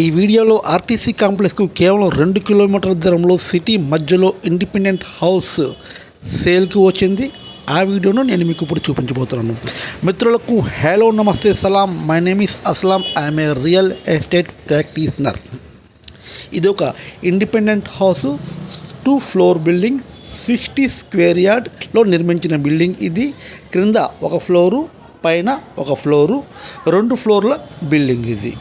ఈ వీడియోలో ఆర్టీసీ కాంప్లెక్స్కు కేవలం రెండు కిలోమీటర్ల దూరంలో సిటీ మధ్యలో ఇండిపెండెంట్ హౌస్ సేల్కి వచ్చింది. ఆ వీడియోను నేను మీకు ఇప్పుడు చూపించబోతున్నాను. మిత్రులకు హలో నమస్తే సలాం. My name is Aslam. I'm a real estate practitioner ఇది ఒక independent house two floor building sixty square యార్డ్లో నిర్మించిన బిల్డింగ్ ఇది. క్రింద ఒక ఫ్లోరు పైన ఒక ఫ్లోరు రెండు ఫ్లోర్ల బిల్డింగ్ ఇది.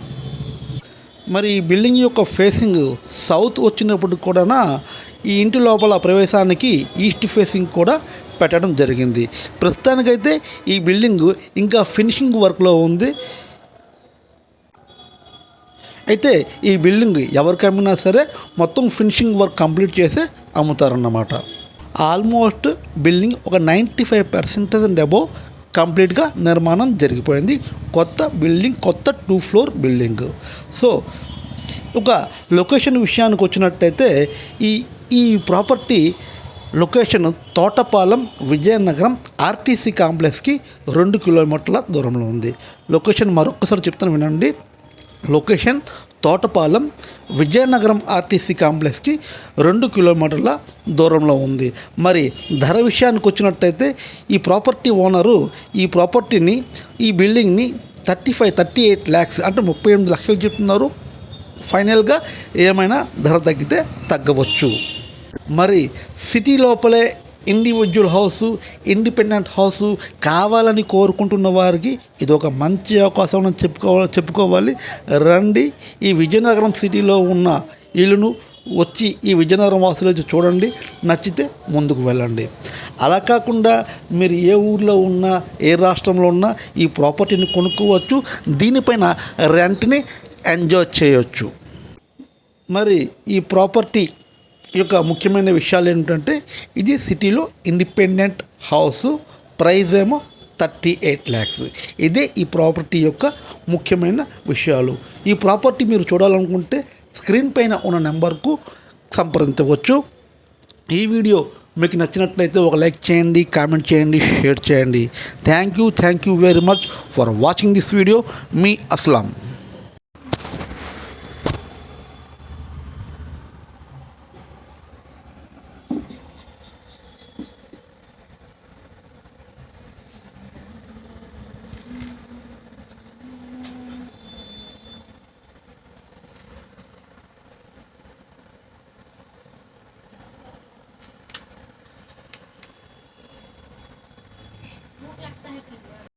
మరి ఈ బిల్డింగ్ యొక్క ఫేసింగ్ సౌత్ వచ్చినప్పుడు కూడా ఈ ఇంటి లోపల ప్రవేశానికి ఈస్ట్ ఫేసింగ్ కూడా పెట్టడం జరిగింది. ప్రస్తుతానికైతే ఈ బిల్డింగ్ ఇంకా ఫినిషింగ్ వర్క్లో ఉంది. అయితే ఈ బిల్డింగ్ ఎవరికి అమ్మినా సరే మొత్తం ఫినిషింగ్ వర్క్ కంప్లీట్ చేసి అమ్ముతారన్నమాట. ఆల్మోస్ట్ బిల్డింగ్ ఒక ninety five percentage and above కంప్లీట్గా నిర్మాణం జరిగిపోయింది. కొత్త బిల్డింగ్ కొత్త టూ ఫ్లోర్ బిల్డింగ్. సో ఒక లొకేషన్ విషయానికి వచ్చినట్టయితే ఈ ఈ property location Thotapalem Vizianagaram RTC కాంప్లెక్స్కి రెండు కిలోమీటర్ల దూరంలో ఉంది. లొకేషన్ మరొకసారి చెప్తాను వినండి. లొకేషన్ తోటపాలెం విజయనగరం ఆర్టీసీ కాంప్లెక్స్కి రెండు కిలోమీటర్ల దూరంలో ఉంది. మరి ధర విషయానికి వచ్చినట్టయితే ఈ ప్రాపర్టీ ఓనరు ఈ ప్రాపర్టీని ఈ బిల్డింగ్ని thirty five thirty eight lakhs అంటే ముప్పై ఎనిమిది లక్షలు చెప్తున్నారు. ఫైనల్గా ఏమైనా ధర తగ్గితే తగ్గవచ్చు. మరి సిటీ లోపలే ఇండివిజువల్ హౌస్ ఇండిపెండెంట్ హౌస్ కావాలని కోరుకుంటున్న వారికి ఇది ఒక మంచి అవకాశం అని చెప్పుకోవాలి చెప్పుకోవాలి. రండి ఈ విజయనగరం సిటీలో ఉన్న ఇల్లును వచ్చి ఈ విజయనగరం వాసులు వచ్చి చూడండి నచ్చితే ముందుకు వెళ్ళండి. అలా కాకుండా మీరు ఏ ఊర్లో ఉన్నా ఏ రాష్ట్రంలో ఉన్నా ఈ ప్రాపర్టీని కొనుక్కోవచ్చు దీనిపైన రెంట్ని ఎంజాయ్ చేయొచ్చు. మరి ఈ ప్రాపర్టీ యొక్క ముఖ్యమైన విషయాలు ఏంటంటే ఇది సిటీలో ఇండిపెండెంట్ హౌస్ ప్రైస్ ఏమో థర్టీ ఎయిట్ ల్యాక్స్. ఇదే ఈ ప్రాపర్టీ యొక్క ముఖ్యమైన విషయాలు. ఈ ప్రాపర్టీ మీరు చూడాలనుకుంటే స్క్రీన్ పైన ఉన్న నెంబర్కు సంప్రదించవచ్చు. ఈ వీడియో మీకు నచ్చినట్లయితే ఒక లైక్ చేయండి కామెంట్ చేయండి షేర్ చేయండి. Thank you thank you very much for watching this video. Me Aslam.